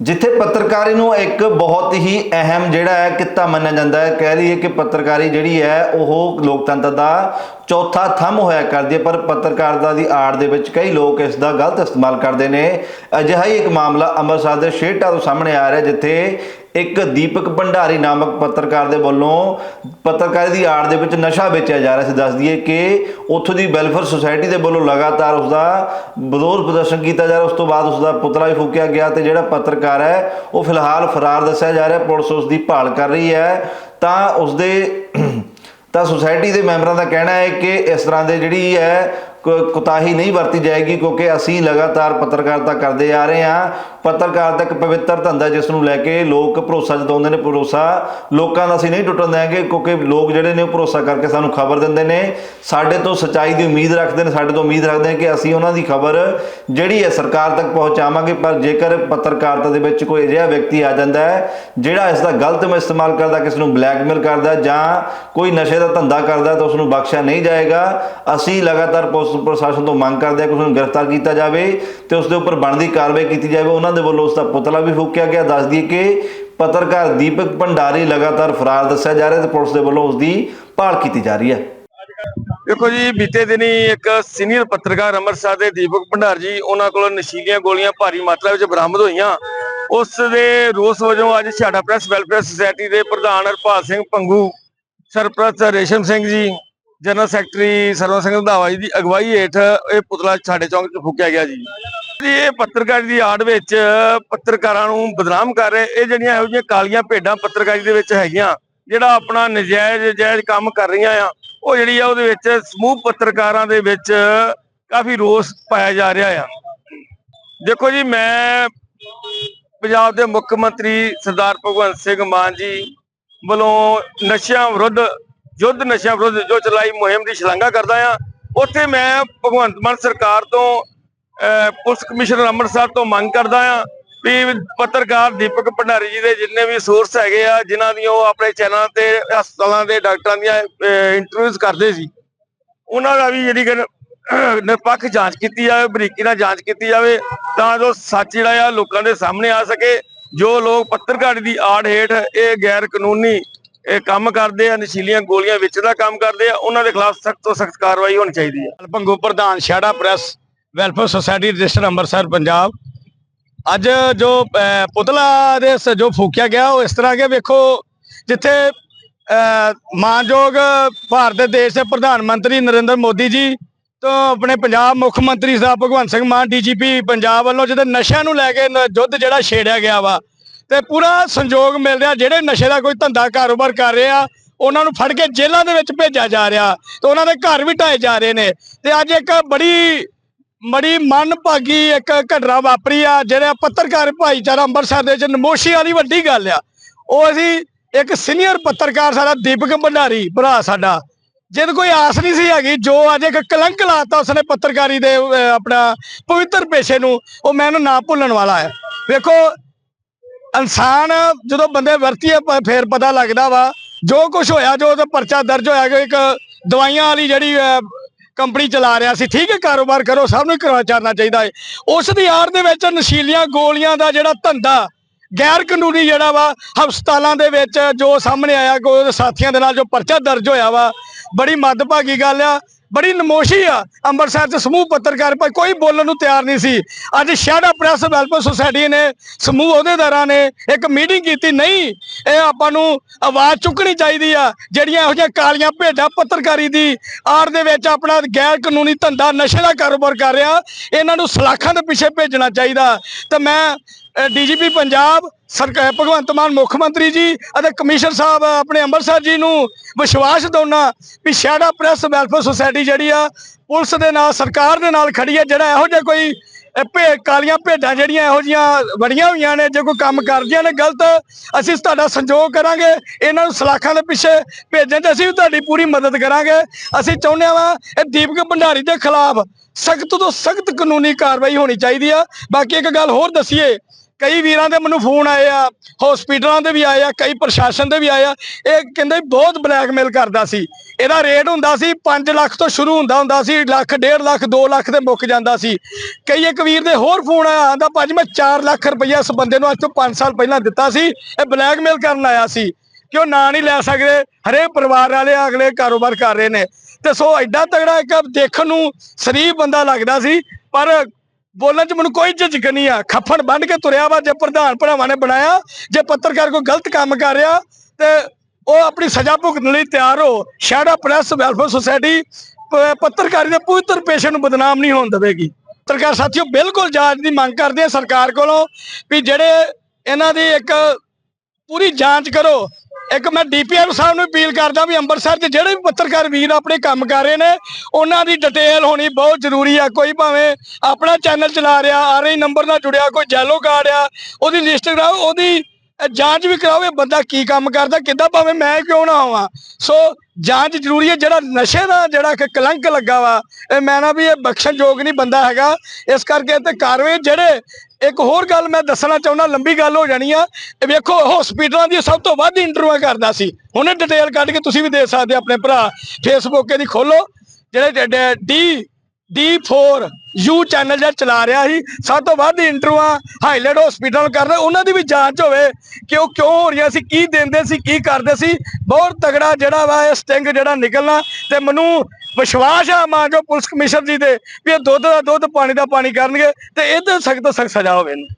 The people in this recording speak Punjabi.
ਜਿੱਥੇ ਪੱਤਰਕਾਰੀ ਨੂੰ ਇੱਕ ਬਹੁਤ ਹੀ ਅਹਿਮ ਜਿਹੜਾ ਹੈ ਕਿੱਤਾ ਮੰਨਿਆ ਜਾਂਦਾ ਹੈ, ਕਹਿ ਲਈਏ ਕਿ ਪੱਤਰਕਾਰੀ ਜਿਹੜੀ ਹੈ, ਉਹ ਲੋਕਤੰਤਰ ਦਾ ਚੌਥਾ ਥੰਮ ਹੋਇਆ ਕਰਦੀ ਹੈ, ਪਰ ਪੱਤਰਕਾਰਤਾ ਦੀ ਆੜ ਦੇ ਵਿੱਚ ਕਈ ਲੋਕ ਇਸ ਦਾ ਗਲਤ ਇਸਤੇਮਾਲ ਕਰਦੇ ਨੇ। ਅਜਿਹਾ ਹੀ ਇੱਕ ਮਾਮਲਾ ਅੰਮ੍ਰਿਤਸਰ ਦੇ ਸ਼ੇਟਾ ਤੋਂ ਸਾਹਮਣੇ ਆ ਰਿਹਾ, ਜਿੱਥੇ ਇੱਕ ਦੀਪਕ ਭੰਡਾਰੀ ਨਾਮਕ ਪੱਤਰਕਾਰ ਦੇ ਵੱਲੋਂ ਪੱਤਰਕਾਰੀ ਦੀ ਆੜ ਦੇ ਵਿੱਚ ਨਸ਼ਾ ਵੇਚਿਆ ਜਾ ਰਿਹਾ ਸੀ। ਦੱਸ ਦਈਏ ਕਿ ਉੱਥੋਂ ਦੀ ਵੈਲਫੇਅਰ ਸੁਸਾਇਟੀ ਦੇ ਵੱਲੋਂ ਲਗਾਤਾਰ ਉਸ ਦਾ ਵਿਰੋਧ ਪ੍ਰਦਰਸ਼ਨ ਕੀਤਾ ਜਾ ਰਿਹਾ, ਉਸ ਤੋਂ ਬਾਅਦ ਉਸ ਦਾ ਪੁਤਲਾ ਵੀ ਫੂਕਿਆ ਗਿਆ ਤੇ ਜਿਹੜਾ ਪੱਤਰਕਾਰ ਹੈ, ਉਹ ਫਿਲਹਾਲ ਫਰਾਰ ਦੱਸਿਆ ਜਾ ਰਿਹਾ, ਪੁਲਿਸ ਉਸ ਦੀ ਭਾਲ ਕਰ ਰਹੀ ਹੈ। ਤਾਂ ਉਸ ਦੇ ਤਾਂ ਸੁਸਾਇਟੀ ਦੇ ਮੈਂਬਰਾਂ ਦਾ ਕਹਿਣਾ ਹੈ ਕਿ ਇਸ ਤਰ੍ਹਾਂ ਦੇ ਜਿਹੜੀ ਹੈ ਕੁਤਾਹੀ ਨਹੀਂ ਵਰਤੀ ਜਾਏਗੀ ਕਿਉਂਕਿ ਅਸੀਂ ਲਗਾਤਾਰ ਪੱਤਰਕਾਰਤਾ ਕਰਦੇ ਆ ਰਹੇ ਹਾਂ। ਪੱਤਰਕਾਰਤਾ ਇੱਕ ਪਵਿੱਤਰ ਧੰਦਾ ਜਿਸ ਨੂੰ ਲੈ ਕੇ ਲੋਕ ਭਰੋਸਾ ਜਤਾਉਂਦੇ ਨੇ, ਭਰੋਸਾ ਲੋਕਾਂ ਦਾ ਅਸੀਂ ਨਹੀਂ ਟੁੱਟਣ ਦੇਵਾਂਗੇ ਕਿਉਂਕਿ ਲੋਕ ਜਿਹੜੇ ਨੇ ਉਹ ਭਰੋਸਾ ਕਰਕੇ ਸਾਨੂੰ ਖਬਰ ਦਿੰਦੇ ਨੇ। ਸਾਡੇ ਤੋਂ ਸੱਚਾਈ ਦੀ ਉਮੀਦ ਰੱਖਦੇ ਨੇ, ਸਾਡੇ ਤੋਂ ਉਮੀਦ ਰੱਖਦੇ ਨੇ ਕਿ ਅਸੀਂ ਉਹਨਾਂ ਦੀ ਖਬਰ ਜਿਹੜੀ ਹੈ ਸਰਕਾਰ ਤੱਕ ਪਹੁੰਚਾਵਾਂਗੇ, ਪਰ ਜੇਕਰ ਪੱਤਰਕਾਰਤਾ ਦੇ ਵਿੱਚ ਕੋਈ ਅਜਿਹਾ ਵਿਅਕਤੀ ਆ ਜਾਂਦਾ ਹੈ, ਜਿਹੜਾ ਇਸ ਦਾ ਗਲਤ ਇਸਤੇਮਾਲ ਕਰਦਾ, ਕਿਸ ਨੂੰ ਬਲੈਕਮੇਲ ਕਰਦਾ ਜਾਂ ਕੋਈ ਨਸ਼ੇ ਦਾ ਧੰਦਾ ਕਰਦਾ, ਤਾਂ ਉਸ ਨੂੰ ਬਖਸ਼ਿਆ ਨਹੀਂ ਜਾਏਗਾ। ਅਸੀਂ ਲਗਾਤਾਰ ਪੁਲਿਸ ਪ੍ਰਸ਼ਾਸਨ ਤੋਂ ਮੰਗ ਕਰਦੇ ਹਾਂ ਕਿ ਉਸ ਨੂੰ ਗ੍ਰਿਫਤਾਰ ਕੀਤਾ ਜਾਵੇ ਤੇ ਉਸ ਦੇ ਉੱਪਰ ਬਣਦੀ ਕਾਰਵਾਈ ਕੀਤੀ ਜਾਵੇ। ਉਹਨਾਂ ਦੇ ਵੱਲੋਂ ਉਸ ਦਾ ਪੁਤਲਾ ਵੀ ਫੂਕਿਆ ਗਿਆ। ਦੱਸ ਦਈਏ ਕਿ ਪੱਤਰਕਾਰ ਦੀਪਕ ਭੰਡਾਰੀ ਲਗਾਤਾਰ ਫਰਾਰ ਦੱਸਿਆ ਜਾ ਰਿਹਾ ਤੇ ਪੁਲਿਸ ਦੇ ਵੱਲੋਂ ਉਸ ਦੀ ਭਾਲ ਕੀਤੀ ਜਾ ਰਹੀ ਹੈ। ਦੇਖੋ ਜੀ, ਬੀਤੇ ਦਿਨੀ ਇੱਕ ਸੀਨੀਅਰ ਪੱਤਰਕਾਰ ਅੰਮ੍ਰਿਤਸਰ ਦੇ ਦੀਪਕ ਭੰਡਾਰ ਜੀ, ਉਹਨਾਂ ਕੋਲੋਂ ਨਸ਼ੀਲੀਆਂ ਗੋਲੀਆਂ ਭਾਰੀ ਮਾਤਰਾ ਵਿੱਚ ਬਰਾਮਦ ਹੋਈਆਂ। ਉਸ ਦੇ ਰੋਸ ਵਜੋਂ ਅੱਜ ਛਾੜਾ ਪ੍ਰੈਸ, ਵੈਲਫੇਅਰ ਸੁਸਾਇਟੀ ਦੇ ਪ੍ਰਧਾਨ ਹਰਪਾਲ ਸਿੰਘ ਪੰਗੂ, ਸਰਪ੍ਰਸਤ ਰੇਸ਼ਮ ਸਿੰਘ ਜੀ, ਜਨਰਲ ਸੈਕਟਰੀ ਸਰਵਨ ਸਿੰਘ ਰੰਧਾਵਾ ਜੀ ਦੀ ਅਗਵਾਈ ਹੇਠ ਇਹ ਪੁਤਲਾ ਸਾਡੇ ਚੌਂਕ 'ਚ ਫੂਕਿਆ ਗਿਆ ਜੀ। ਇਹ ਪੱਤਰਕਾਰੀ ਦੀ ਆੜ ਵਿੱਚ ਪੱਤਰਕਾਰਾਂ ਨੂੰ ਬਦਨਾਮ ਕਰ ਰਹੇ। ਇਹ ਜਿਹੜੀਆਂ ਇਹੋ ਜਿਹੀਆਂ ਕਾਲੀਆਂ ਭੇਡਾਂ ਪੱਤਰਕਾਰੀ ਦੇ ਵਿੱਚ ਹੈਗੀਆਂ, ਜਿਹੜਾ ਆਪਣਾ ਨਜਾਇਜ਼ ਜਾਇਜ਼ ਕੰਮ ਕਰ ਰਹੀਆਂ ਆ, ਉਹ ਜਿਹੜੀ ਆ ਉਹਦੇ ਵਿੱਚ ਸਮੂਹ ਪੱਤਰਕਾਰਾਂ ਦੇ ਵਿੱਚ ਕਾਫੀ ਰੋਸ ਪਾਇਆ ਜਾ ਰਿਹਾ ਆ। ਦੇਖੋ ਜੀ, ਮੈਂ ਪੰਜਾਬ ਦੇ ਮੁੱਖ ਮੰਤਰੀ ਸਰਦਾਰ ਭਗਵੰਤ ਸਿੰਘ ਮਾਨ ਜੀ ਵੱਲੋਂ ਨਸ਼ਿਆਂ ਵਿਰੁੱਧ, ਯੁੱਧ ਨਸ਼ਿਆਂ ਵਿਰੁੱਧ ਜੋ ਚਲਾਈ ਮੁਹਿੰਮ ਦੀ ਸ਼ਲਾਘਾ ਕਰਦਾ ਆ, ਉੱਥੇ ਮੈਂ ਭਗਵੰਤ ਮਾਨ ਸਰਕਾਰ ਤੋਂ ਪੁਲਿਸ ਕਮਿਸ਼ਨਰ ਅੰਮ੍ਰਿਤਸਰ ਤੋਂ ਮੰਗ ਕਰਦਾ ਆ ਵੀ ਪੱਤਰਕਾਰ ਦੀਪਕ ਭੰਡਾਰੀ ਜੀ ਦੇ ਜਿੰਨੇ ਵੀ ਸੋਰਸ ਹੈਗੇ ਆ, ਜਿਨ੍ਹਾਂ ਦੀ ਉਹ ਆਪਣੇ ਚੈਨਲ ਤੇ, ਹਸਪਤਾਲਾਂ ਦੇ ਡਾਕਟਰਾਂ ਦੀਆਂ ਇੰਟਰਵਿਊਜ਼ ਕਰਦੇ ਸੀ, ਉਹਨਾਂ ਦਾ ਵੀ ਜਿਹੜੀ ਕਿ ਨਿਰਪੱਖ ਜਾਂਚ ਕੀਤੀ ਜਾਵੇ, ਬਰੀਕੀ ਨਾਲ ਜਾਂਚ ਕੀਤੀ ਜਾਵੇ, ਤਾਂ ਜੋ ਸੱਚ ਜਿਹੜਾ ਆ ਲੋਕਾਂ ਦੇ ਸਾਹਮਣੇ ਆ ਸਕੇ। ਜੋ ਲੋਕ ਪੱਤਰਕਾਰੀ ਦੀ ਆੜ ਹੇਠ ਇਹ ਗੈਰ ਕਾਨੂੰਨੀ, ਇਹ ਕੰਮ ਕਰਦੇ ਆ, ਨਸ਼ੀਲੀਆਂ ਗੋਲੀਆਂ ਵਿੱਚ ਦਾ ਕੰਮ ਕਰਦੇ ਆ, ਉਹਨਾਂ ਦੇ ਖਿਲਾਫ ਸਖਤ ਤੋਂ ਸਖਤ ਕਾਰਵਾਈ ਹੋਣੀ ਚਾਹੀਦੀ ਹੈ ਭੰਗੂ ਪ੍ਰਧਾਨ ਸ਼ਾੜਾ press. Welfare society register Amritsar, Punjab. ਅੱਜ ਜੋ ਪੁਤਲਾ ਦੇ ਜੋ ਫੂਕਿਆ ਗਿਆ, ਉਹ ਇਸ ਤਰ੍ਹਾਂ ਕਿ ਵੇਖੋ, ਜਿੱਥੇ ਮਾਨਯੋਗ ਭਾਰਤ ਦੇਸ਼ ਦੇ ਪ੍ਰਧਾਨ ਮੰਤਰੀ ਨਰਿੰਦਰ ਮੋਦੀ ਜੀ ਤੋਂ ਆਪਣੇ ਪੰਜਾਬ ਮੁੱਖ ਮੰਤਰੀ ਸਾਹਿਬ ਭਗਵੰਤ ਸਿੰਘ ਮਾਨ ਡੀਜੀਪੀ ਪੰਜਾਬ ਵੱਲੋਂ ਜਦੋਂ ਨਸ਼ਿਆਂ ਨੂੰ ਲੈ ਕੇ ਨ- ਯੁੱਧ ਜਿਹੜਾ ਛੇੜਿਆ ਗਿਆ ਵਾ, ਤੇ ਪੂਰਾ ਸੰਯੋਗ ਮਿਲ ਰਿਹਾ, ਜਿਹੜੇ ਨਸ਼ੇ ਦਾ ਕੋਈ ਧੰਦਾ ਕਾਰੋਬਾਰ ਕਰ ਰਿਹਾ ਉਹਨਾਂ ਨੂੰ ਫੜ ਕੇ ਜੇਲ੍ਹਾਂ ਦੇ ਵਿੱਚ ਭੇਜਿਆ ਜਾ ਰਿਹਾ, ਤੇ ਉਹਨਾਂ ਦੇ ਘਰ ਵੀ ਢਾਏ ਜਾ ਰਹੇ ਨੇ। ਤੇ ਅੱਜ ਇੱਕ ਬੜੀ ਬੜੀ ਮਨਭਾਗੀ ਇੱਕ ਘਟਨਾ ਵਾਪਰੀ ਆ, ਜਿਹੜਾ ਪੱਤਰਕਾਰ ਭਾਈਚਾਰਾ ਅੰਮ੍ਰਿਤਸਰ ਦੇ ਵਿੱਚ, ਨਮੋਸ਼ੀ ਵਾਲੀ ਵੱਡੀ ਗੱਲ ਆ। ਉਹ ਅਸੀਂ ਇੱਕ ਸੀਨੀਅਰ ਪੱਤਰਕਾਰ ਸਾਡਾ, ਦੀਪਕ ਭੰਡਾਰੀ ਭਰਾ ਸਾਡਾ। ਜਿਹਦੇ ਕੋਈ ਆਸ ਨਹੀਂ ਸੀ ਹੈਗੀ, ਜੋ ਅੱਜ ਇੱਕ ਕਲੰਕ ਲਾਤਾ ਉਸਨੇ ਪੱਤਰਕਾਰੀ ਦੇ ਆਪਣਾ ਪਵਿੱਤਰ ਪੇਸ਼ੇ ਨੂੰ, ਉਹ ਮੈਨੂੰ ਨਾ ਭੁੱਲਣ ਵਾਲਾ ਹੈ। ਵੇਖੋ, ਇਨਸਾਨ ਜਦੋਂ ਬੰਦੇ ਵਰਤੀਏ ਫੇਰ ਪਤਾ ਲੱਗਦਾ ਵਾ, ਜੋ ਕੁਝ ਹੋਇਆ, ਜੋ ਉਹਦਾ ਪਰਚਾ ਦਰਜ ਹੋਇਆ ਕਿ ਇੱਕ ਦਵਾਈਆਂ ਵਾਲੀ ਜਿਹੜੀ ਕੰਪਨੀ ਚਲਾ ਰਿਹਾ ਸੀ, ਠੀਕ ਹੈ, ਕਾਰੋਬਾਰ ਕਰੋ, ਸਭ ਨੂੰ ਕਰਵਾ ਚਾਹਨਾ ਚਾਹੀਦਾ ਹੈ। ਉਸ ਦੀ ਆੜ ਦੇ ਵਿੱਚ ਨਸ਼ੀਲੀਆਂ ਗੋਲੀਆਂ ਦਾ ਜਿਹੜਾ ਧੰਦਾ ਗੈਰ ਕਾਨੂੰਨੀ ਜਿਹੜਾ ਵਾ, ਹਸਪਤਾਲਾਂ ਦੇ ਵਿੱਚ ਜੋ ਸਾਹਮਣੇ ਆਇਆ, ਕੋਈ ਉਹਦੇ ਸਾਥੀਆਂ ਦੇ ਨਾਲ ਜੋ ਪਰਚਾ ਦਰਜ ਹੋਇਆ ਵਾ, ਬੜੀ ਮੱਦਭਾਗੀ ਗੱਲ ਆ। ਬੜੀ ਨਮੋਸ਼ੀ ਆ। ਅੰਮ੍ਰਿਤਸਰ ਚ ਸਮੂਹ ਪੱਤਰਕਾਰ ਭਾਈ, ਕੋਈ ਬੋਲਣ ਨੂੰ ਤਿਆਰ ਨਹੀਂ ਸੀ। ਅੱਜ ਸ਼ਹਿਰਾ ਪ੍ਰੈਸ ਵੈਲਫੇਅਰ ਸੁਸਾਇਟੀ ਨੇ, ਸਮੂਹ ਅਹੁਦੇਦਾਰਾਂ ਨੇ ਇੱਕ ਮੀਟਿੰਗ ਕੀਤੀ। ਨਹੀਂ, ਇਹ ਆਪਾਂ ਨੂੰ ਆਵਾਜ਼ ਚੁੱਕਣੀ ਚਾਹੀਦੀ ਆ। ਜਿਹੜੀਆਂ ਇਹੋ ਜਿਹੀਆਂ ਕਾਲੀਆਂ ਭੇਡਾਂ ਪੱਤਰਕਾਰੀ ਦੀ ਆੜ ਦੇ ਵਿੱਚ ਆਪਣਾ ਗੈਰ ਕਾਨੂੰਨੀ ਧੰਦਾ, ਨਸ਼ੇ ਦਾ ਕਾਰੋਬਾਰ ਕਰ ਰਿਹਾ, ਇਹਨਾਂ ਨੂੰ ਸਲਾਖਾਂ ਦੇ ਪਿੱਛੇ ਭੇਜਣਾ ਚਾਹੀਦਾ। ਤੇ ਮੈਂ ਡੀਜੀਪੀ ਪੰਜਾਬ ਸਰਕਾਰ ਭਗਵੰਤ ਮਾਨ ਮੁੱਖ ਮੰਤਰੀ ਜੀ ਅਤੇ ਕਮਿਸ਼ਨਰ ਸਾਹਿਬ ਆਪਣੇ ਅੰਮ੍ਰਿਤਸਰ ਜੀ ਨੂੰ ਵਿਸ਼ਵਾਸ ਦਿਵਾਉਣਾ ਵੀ ਸ਼ਹਿਰਾ ਪ੍ਰੈਸ ਵੈਲਫੇਅਰ ਸੁਸਾਇਟੀ ਜਿਹੜੀ ਆ, ਪੁਲਿਸ ਦੇ ਨਾਲ, ਸਰਕਾਰ ਦੇ ਨਾਲ ਖੜੀ ਹੈ ਜਿਹੜਾ ਇਹੋ ਜਿਹਾ ਕੋਈ ਇਹ ਭੇ, ਕਾਲੀਆਂ ਭੇਡਾਂ ਜਿਹੜੀਆਂ ਇਹੋ ਜੀਆਂ ਵੜੀਆਂ ਹੋਈਆਂ ਨੇ, ਜੇ ਕੋਈ ਕੰਮ ਕਰਦੀਆਂ ਨੇ ਗਲਤ, ਅਸੀਂ ਤੁਹਾਡਾ ਸੰਯੋਗ ਕਰਾਂਗੇ। ਇਹਨਾਂ ਨੂੰ ਸਲਾਖਾਂ ਦੇ ਪਿੱਛੇ ਭੇਜਣ ਤੇ ਅਸੀਂ ਵੀ ਤੁਹਾਡੀ ਪੂਰੀ ਮਦਦ ਕਰਾਂਗੇ। ਅਸੀਂ ਚਾਹੁੰਦੇ ਹਾਂ ਇਹ ਦੀਪਕ ਭੰਡਾਰੀ ਦੇ ਖਿਲਾਫ ਸਖਤ ਤੋਂ ਸਖਤ ਕਾਨੂੰਨੀ ਕਾਰਵਾਈ ਹੋਣੀ ਚਾਹੀਦੀ ਆ। ਬਾਕੀ ਇੱਕ ਗੱਲ ਹੋਰ ਦਸੀਏ ਕਈ ਵੀਰਾਂ ਦੇ ਮੈਨੂੰ ਫੋਨ ਆਏ ਆ ਹਸਪੀਟਲਾਂ ਦੇ ਵੀ ਆਏ ਆ, ਕਈ ਪ੍ਰਸ਼ਾਸਨ ਦੇ ਵੀ ਆਏ ਆ। ਇਹ ਕਹਿੰਦੇ ਬਹੁਤ ਬਲੈਕਮੇਲ ਕਰਦਾ ਸੀ। ਇਹਦਾ ਰੇਟ ਹੁੰਦਾ ਸੀ 5 ਲੱਖ ਤੋਂ ਸ਼ੁਰੂ ਹੁੰਦਾ ਹੁੰਦਾ ਸੀ, ਲੱਖ 1.5 ਲੱਖ 2 ਲੱਖ ਤੇ ਮੁੱਕ ਜਾਂਦਾ ਸੀ। ਕਈ ਇੱਕ ਵੀਰ ਦੇ ਹੋਰ ਫੋਨ ਆਇਆ, ਆਂਦਾ ਭਾਜੀ ਮੈਂ 4 ਲੱਖ ਰੁਪਈਆ ਇਸ ਬੰਦੇ ਨੂੰ ਅੱਜ ਤੋਂ 5 ਸਾਲ ਪਹਿਲਾਂ ਦਿੱਤਾ ਸੀ, ਇਹ ਬਲੈਕਮੇਲ ਕਰਨ ਆਇਆ ਸੀ। ਕਿ ਉਹ ਨਾਂ ਨਹੀਂ ਲੈ ਸਕਦੇ, ਹਰੇਕ ਪਰਿਵਾਰ ਵਾਲੇ ਅਗਲੇ ਕਾਰੋਬਾਰ ਕਰ ਰਹੇ ਨੇ। ਤੇ ਸੋ ਐਡਾ ਤਗੜਾ ਇੱਕ ਦੇਖਣ ਨੂੰ ਸ਼ਰੀਫ ਬੰਦਾ ਲੱਗਦਾ ਸੀ, ਪਰ ਬੋਲਣ 'ਚ ਮੈਨੂੰ ਕੋਈ ਝਿਜਕ ਨਹੀਂ ਆ। ਖੱਫਣ ਬੰਨ ਕੇ ਤੁਰਿਆ ਵਾ ਜੇ ਪ੍ਰਧਾਨ ਭਰਾਵਾਂ ਨੇ ਬਣਾਇਆ, ਜੇ ਪੱਤਰਕਾਰ ਕੋਈ ਗਲਤ ਕੰਮ ਕਰ ਰਿਹਾ, ਤੇ ਉਹ ਆਪਣੀ ਸਜ਼ਾ ਭੁਗਤਣ ਲਈ ਤਿਆਰ ਹੋ। ਸ਼ਹਿਰਾ ਪ੍ਰੈਸ ਵੈਲਫੇਅਰ ਸੁਸਾਇਟੀ ਪੱਤਰਕਾਰੀ ਦੇ ਪੂਰੀ ਪੇਸ਼ੇ ਨੂੰ ਬਦਨਾਮ ਨਹੀਂ ਹੋਣ ਦੇਵੇਗੀ। ਪੱਤਰਕਾਰ ਸਾਥੀਓ, ਬਿਲਕੁਲ ਜਾਂਚ ਦੀ ਮੰਗ ਕਰਦੇ ਆ ਸਰਕਾਰ ਕੋਲੋਂ ਵੀ ਜਿਹੜੇ ਇਹਨਾਂ ਦੀ ਇੱਕ ਪੂਰੀ ਜਾਂਚ ਕਰੋ ਇੱਕ ਮੈਂ ਡੀਪੀਆਰ ਸਾਹਿਬ ਨੂੰ ਅਪੀਲ ਕਰਦਾ ਵੀ ਅੰਮ੍ਰਿਤਸਰ 'ਚ ਜਿਹੜੇ ਵੀ ਪੱਤਰਕਾਰ ਵੀਰ ਆਪਣੇ ਕੰਮ ਕਰ ਰਹੇ ਨੇ, ਉਹਨਾਂ ਦੀ ਡਿਟੇਲ ਹੋਣੀ ਬਹੁਤ ਜ਼ਰੂਰੀ ਆ। ਕੋਈ ਭਾਵੇਂ ਆਪਣਾ ਚੈਨਲ ਚਲਾ ਰਿਹਾ, ਆ ਰਹੀ ਨੰਬਰ ਨਾਲ ਜੁੜਿਆ, ਕੋਈ ਜੈਲੋ ਕਾਰਡ ਆ, ਉਹਦੀ ਲਿਸਟ ਕਰਾਓ, ਉਹਦੀ ਜਾਂਚ ਵੀ ਕਰਾਓ ਇਹ ਬੰਦਾ ਕੀ ਕੰਮ ਕਰਦਾ, ਕਿੱਦਾਂ ਭਾਵੇਂ ਮੈਂ ਕਿਉਂ ਨਾ ਹੋਵਾਂ ਸੋ ਜਾਂਚ ਜ਼ਰੂਰੀ ਹੈ, ਜਿਹੜਾ ਨਸ਼ੇ ਦਾ ਜਿਹੜਾ ਕਿ ਕਲੰਕ ਲੱਗਾ ਵਾ, ਇਹ ਮੈਂ ਨਾ ਵੀ ਇਹ ਬਖਸ਼ਣਯੋਗ ਨਹੀਂ ਬੰਦਾ ਹੈਗਾ। ਇਸ ਕਰਕੇ ਤੇ ਕਾਰਵਾਈ ਜਿਹੜੇ, ਇੱਕ ਹੋਰ ਗੱਲ ਮੈਂ ਦੱਸਣਾ ਚਾਹੁੰਦਾ, ਲੰਬੀ ਗੱਲ ਹੋ ਜਾਣੀ ਆ। ਇਹ ਵੇਖੋ ਹਸਪੀਟਲਾਂ ਦੀ ਸਭ ਤੋਂ ਵੱਧ ਇੰਟਰਵਿਊ ਕਰਦਾ ਸੀ। ਹੁਣੇ ਡਿਟੇਲ ਕੱਢ ਕੇ ਤੁਸੀਂ ਵੀ ਦੇ ਸਕਦੇ ਹੋ ਆਪਣੇ ਭਰਾ। ਫੇਸਬੁੱਕ ਇਹਦੀ ਖੋਲੋ, ਜਿਹੜੇ ਡੀ D4 ਯੂ ਚੈਨਲ ਜਿਹੜਾ ਚਲਾ ਰਿਹਾ ਸੀ, ਸਭ ਤੋਂ ਵੱਧ ਇੰਟਰਵਿਊਆਂ ਹਾਈਲਾਈਟ ਹਸਪੀਟਲ ਕਰ ਰਹੇ ਉਹਨਾਂ ਦੀ ਵੀ ਜਾਂਚ ਹੋਵੇ ਕਿ ਉਹ ਕਿਉਂ ਹੋ ਰਹੀਆਂ ਸੀ, ਕੀ ਦਿੰਦੇ ਸੀ, ਕੀ ਕਰਦੇ ਸੀ। ਬਹੁਤ ਤਗੜਾ ਜਿਹੜਾ ਵਾ ਇਹ ਸਟਿੰਗ ਜਿਹੜਾ ਨਿਕਲਣਾ ਤੇ ਮੈਨੂੰ ਵਿਸ਼ਵਾਸ ਆ ਮਾਂ ਜੋ ਪੁਲਿਸ ਕਮਿਸ਼ਨਰ ਜੀ ਦੇ ਵੀ ਇਹ ਦੁੱਧ ਦਾ ਦੁੱਧ ਪਾਣੀ ਦਾ ਪਾਣੀ ਕਰਨਗੇ ਤੇ ਇਹ ਤੇ ਸਖਤ ਤੋਂ ਸਖਤ ਸਜ਼ਾ ਹੋਵੇ